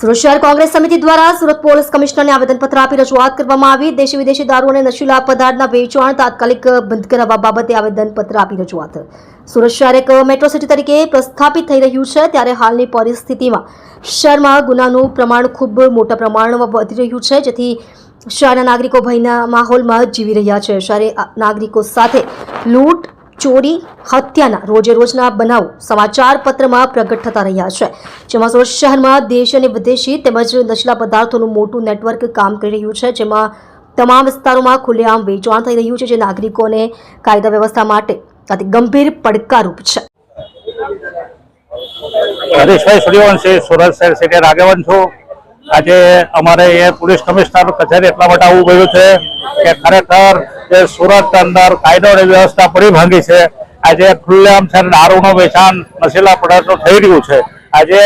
સુરત શહેર કોંગ્રેસ સમિતિ દ્વારા સુરત પોલીસ કમિશનરને આવેદનપત્ર આપી રજૂઆત કરવામાં આવી. દેશી વિદેશી દારૂ અને નશીલા પદાર્થના વેચાણ તાત્કાલિક બંધ કરાવવા બાબતે આવેદનપત્ર આપી રજૂઆત. સુરત શહેર એક મેટ્રો સિટી તરીકે પ્રસ્થાપિત થઈ રહ્યું છે. ત્યારે હાલની પરિસ્થિતિમાં શહેરમાં ગુનાનું પ્રમાણ ખૂબ મોટા પ્રમાણમાં વધી રહ્યું છે, જેથી શહેરના નાગરિકો ભયના માહોલમાં જીવી રહ્યા છે. શહેરી નાગરિકો સાથે લૂંટ ચોરી, હત્યાના રોજે રોજના બનાવો સમાચાર પત્રમાં પ્રગટ થતા રહ્યા છે. જેમાં સુરત શહેરમાં દેશ અને વિદેશી તેમજ નશીલા પદાર્થોનું મોટું નેટવર્ક કામ કરી રહ્યું છે. જેમાં તમામ વિસ્તારોમાં ખુલ્લેઆમ વેચાણ થઈ રહ્યું છે, જે નાગરિકોને કાયદા વ્યવસ્થા માટે અતિ ગંભીર પડકારરૂપ છે. સુરત શહેર સિટી આજે અમારે એ પોલીસ કમિશનર કચેરી એટલા માટે આવવું ગયું છે કે ખરેખર જે સુરત અંદર કાયદો અને વ્યવસ્થા પડી ભાંગી છે. આજે ખુલ્લેઆમ છે દારૂનું વેચાણ નશીલા પદાર્થનું થઈ રહ્યું છે. આજે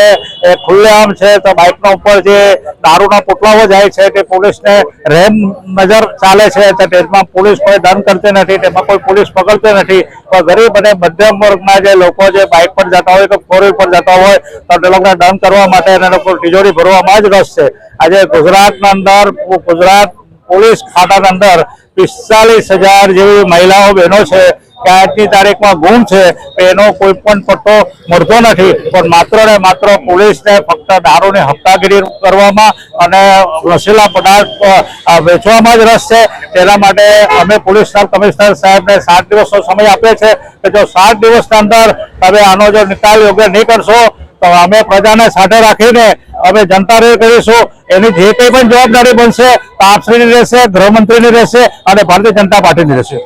ખુલ્લેઆમ છે તો બાઇકનો ઉપર જે દારૂના પોટલાઓ જાય છે તે પોલીસને રેમ નજર ચાલે છે. તો તેમાં પોલીસ કોઈ દંડ કરતી નથી, તેમાં કોઈ પોલીસ પકડતી નથી. પણ ગરીબ અને મધ્યમ વર્ગના જે લોકો જે બાઇક પર જતા હોય કે ફોર પર જતા હોય, તો તે લોકોને દંડ કરવા માટે એને લોકો તિજોરી ભરવામાં જ રસ છે. આજે ગુજરાતના અંદર ગુજરાત પોલીસ ખાતાની અંદર પિસ્તાલીસ હજાર જેવી મહિલાઓ બહેનો છે કે આજની તારીખમાં ગુમ છે એનો કોઈ પણ પટ્ટો મળતો નથી. પણ માત્ર ને માત્ર પોલીસને ફક્ત દારૂની હપ્તાગીરી કરવામાં અને રસીલા પદાર્થ વેચવામાં જ રસ છે. તેના માટે અમે પોલીસ સબ કમિશનર સાહેબને સાત દિવસનો સમય આપીએ છે કે જો સાત દિવસના અંદર તમે આનો જો નિકાલ યોગ્ય નહીં કરશો, તો અમે પ્રજાને સાથે રાખીને અમે જનતા રેડ કરીશું એની જે કંઈ પણ જવાબદારી બનશે, તો આપશ્રીની રહેશે, ગૃહમંત્રીની રહેશે અને ભારતીય જનતા પાર્ટીની રહેશે.